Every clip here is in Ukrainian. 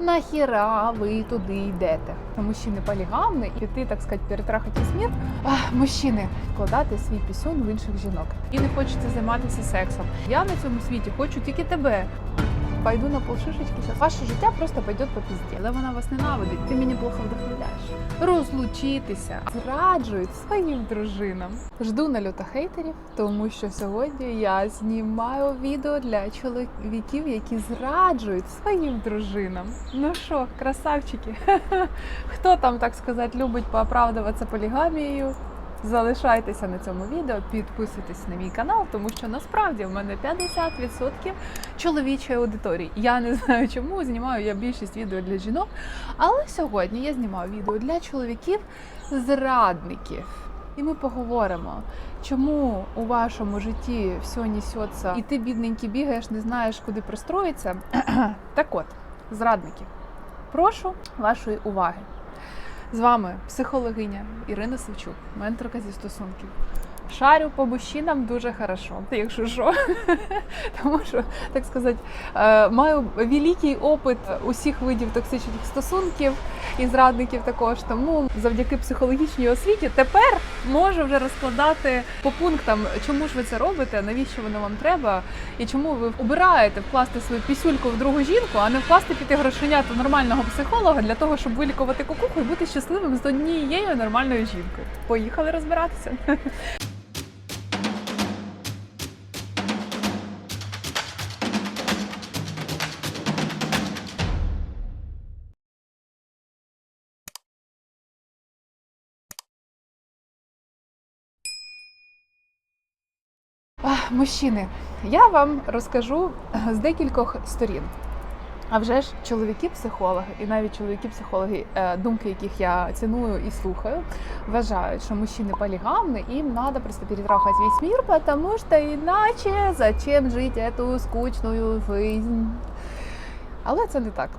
Нахіра ви туди йдете? Мужчини полігамні і ти, так сказати, перетрахати смір мужчини вкладати свій пісюн в інших жінок. І не хочеться займатися сексом. Я на цьому світі хочу тільки тебе. Пойду на полшишечки сейчас. Ваше життя просто пойдет по пізді. Але вона вас ненавидить. Ти мені плохо вдохновляєш. Розлучитися зраджують своїм дружинам. Жду нальота хейтерів, тому що сьогодні я знімаю відео для чоловіків, які зраджують своїм дружинам. Ну що, красавчики? Хто там, так сказати, любить пооправдуватися полігамією? Залишайтеся на цьому відео, підписуйтесь на мій канал, тому що насправді в мене 50% чоловічої аудиторії. Я не знаю чому знімаю я більшість відео для жінок, але сьогодні я знімаю відео для чоловіків зрадників. І ми поговоримо, чому у вашому житті все несеться, і ти, бідненький, бігаєш, не знаєш, куди пристроїтися. так от, зрадники, прошу вашої уваги. З вами психологиня Ірина Савчук, менторка зі стосунків. Шарю по мужчинам дуже хорошо, якщо що. Тому що, так сказати, е, маю великий опит усіх видів токсичних стосунків і зрадників також. Тому завдяки психологічній освіті тепер можу вже розкладати по пунктам, чому ж ви це робите, навіщо воно вам треба, і чому ви обираєте вкласти свою пісюльку в другу жінку, а не вкласти піти грошенят у нормального психолога для того, щоб вилікувати кукуху і бути щасливим з однією нормальною жінкою. Поїхали розбиратися. Мужчини, я вам розкажу е, з декількох сторін. А вже ж чоловіки-психологи, і навіть чоловіки-психологи, е, думки яких я ціную і слухаю, вважають, що мужчини полігамні, і їм треба просто перетрахати весь мір, тому що іначе зачем жити цю скучну жизнь? Але це не так.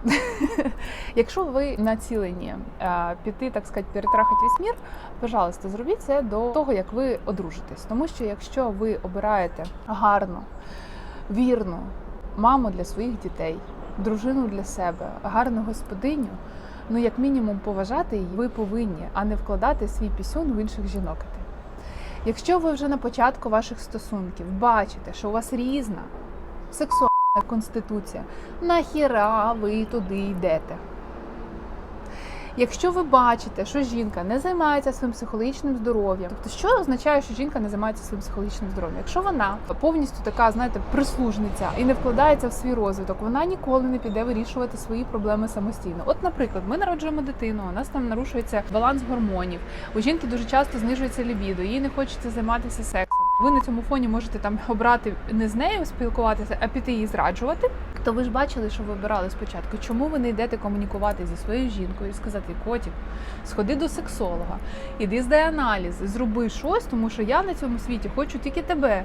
Якщо ви націлені е, піти, так сказати, перетрахати весь мір, пожалуйста, зробіть це до того, як ви одружитесь. Тому що якщо ви обираєте гарну, вірну маму для своїх дітей, дружину для себе, гарну господиню, ну як мінімум поважати її, ви повинні, а не вкладати свій пісюн в інших жінок. Якщо ви вже на початку ваших стосунків бачите, що у вас різна сексуальна конституція, нахіра ви туди йдете? Якщо ви бачите, що жінка не займається своїм психологічним здоров'ям, тобто що означає, що жінка не займається своїм психологічним здоров'ям? Якщо вона повністю така, знаєте, прислужниця і не вкладається в свій розвиток, вона ніколи не піде вирішувати свої проблеми самостійно. От, наприклад, ми народжуємо дитину, у нас там нарушується баланс гормонів. У жінки дуже часто знижується лібідо, їй не хочеться займатися сексом. Ви на цьому фоні можете там обрати не з нею спілкуватися, а піти її зраджувати. То ви ж бачили, що ви обирали спочатку. Чому ви не йдете комунікувати зі своєю жінкою сказати, котів, сходи до сексолога, іди здай аналізи, зроби щось, тому що я на цьому світі хочу тільки тебе.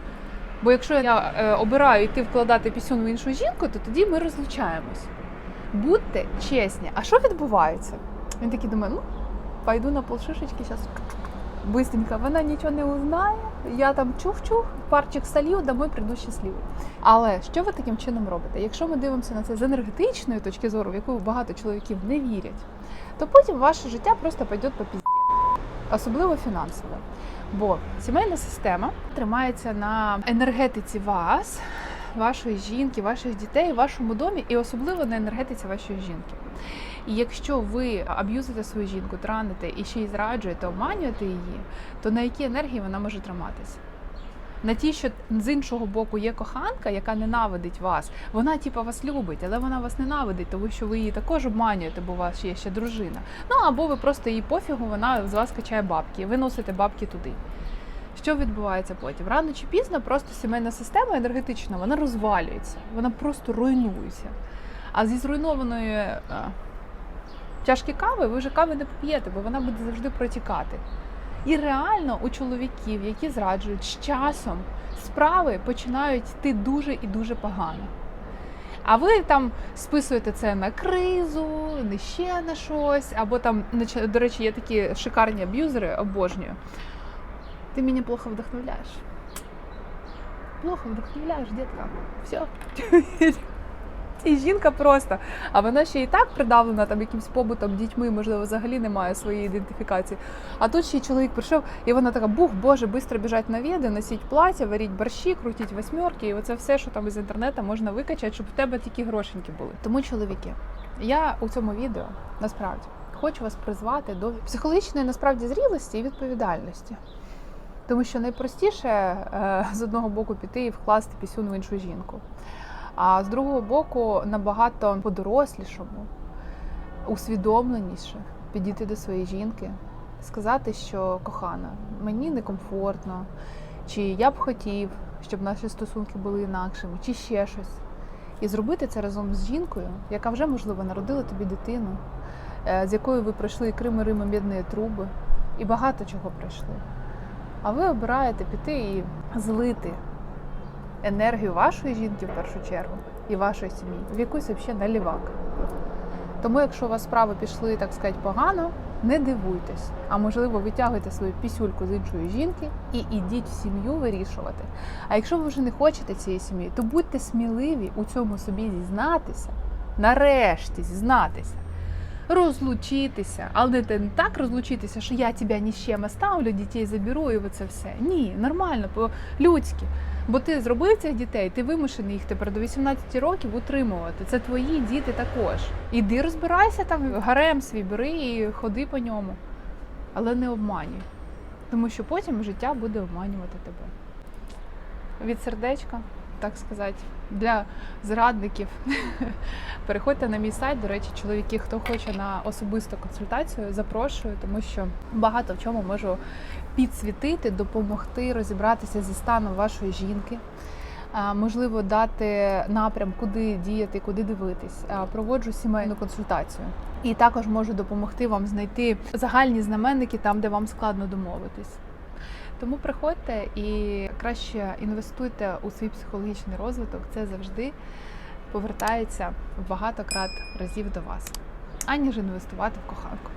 Бо якщо я е, обираю йти вкладати пісюн в іншу жінку, то тоді ми розлучаємось. Будьте чесні. А що відбувається? Він такий думає, ну, пойду на полшишечки зараз. Быстренько, вона нічого не узнає, я там чух-чух, парчик солью, домой прийду щасливий. Але що ви таким чином робите? Якщо ми дивимося на це з енергетичної точки зору, в яку багато чоловіків не вірять, то потім ваше життя просто піде по пізді, особливо фінансово. Бо сімейна система тримається на енергетиці вас, вашої жінки, ваших дітей, вашому домі, і особливо на енергетиці вашої жінки. І якщо ви аб'юзите свою жінку, траните і ще й зраджуєте, обманюєте її, то на якій енергії вона може триматися? На ті, що з іншого боку є коханка, яка ненавидить вас, вона типа вас любить, але вона вас ненавидить, тому що ви її також обманюєте, бо у вас є ще дружина. Ну або ви просто її пофігу, вона з вас качає бабки, ви носите бабки туди. Що відбувається потім? Рано чи пізно просто сімейна система енергетична вона розвалюється, вона просто руйнується. А зі зруйнованої а, чашки кави ви вже кави не поп'єте, бо вона буде завжди протікати. І реально у чоловіків, які зраджують з часом, справи починають йти дуже і дуже погано. А ви там списуєте це на кризу, не ще на щось, або там, до речі, є такі шикарні аб'юзери, обожнюю. Ти мене плохо вдохновляєш. Плохо вдохновляєш, дітка. Все. І жінка просто, а вона ще і так придавлена там якимсь побутом, дітьми, можливо, взагалі немає своєї ідентифікації. А тут ще й чоловік прийшов, і вона така: бух, боже, швидко біжать на віди, носіть плаття, варіть борщі, крутіть восьмерки, і оце все, що там із інтернету можна викачати, щоб в тебе тільки грошеньки були. Тому, чоловіки, я у цьому відео насправді хочу вас призвати до психологічної насправді зрілості і відповідальності. Тому що найпростіше е, з одного боку піти і вкласти пісюн в іншу жінку. А з другого боку, набагато подорослішому, усвідомленіше підійти до своєї жінки, сказати, що кохана, мені некомфортно, чи я б хотів, щоб наші стосунки були інакшими, чи ще щось. І зробити це разом з жінкою, яка вже, можливо, народила тобі дитину, е, з якою ви пройшли Крим Рим мідні труби, і багато чого пройшли. А ви обираєте піти і злити енергію вашої жінки в першу чергу і вашої сім'ї в якусь взагалі налівак. Тому, якщо у вас справи пішли, так сказати, погано, не дивуйтесь, а можливо, витягуйте свою пісюльку з іншої жінки і ідіть в сім'ю вирішувати. А якщо ви вже не хочете цієї сім'ї, то будьте сміливі у цьому собі зізнатися, нарешті зізнатися. Розлучитися, але те- не так розлучитися, що я тебе ні з чим оставлю, дітей заберу і оце все. Ні, нормально, по-людськи. Бо ти зробив цих дітей, ти вимушений їх тепер до 18 років утримувати. Це твої діти також. Іди розбирайся там, гарем свій бери і ходи по ньому. Але не обманюй. Тому що потім життя буде обманювати тебе. Від сердечка, так сказати, для зрадників. Переходьте на мій сайт. До речі, чоловіки, хто хоче на особисту консультацію, запрошую, тому що багато в чому можу підсвітити, допомогти розібратися зі станом вашої жінки. Можливо, дати напрям, куди діяти, куди дивитись. Проводжу сімейну консультацію. І також можу допомогти вам знайти загальні знаменники там, де вам складно домовитись. Тому приходьте і краще інвестуйте у свій психологічний розвиток. Це завжди повертається в багато крат разів до вас, аніж інвестувати в коханку.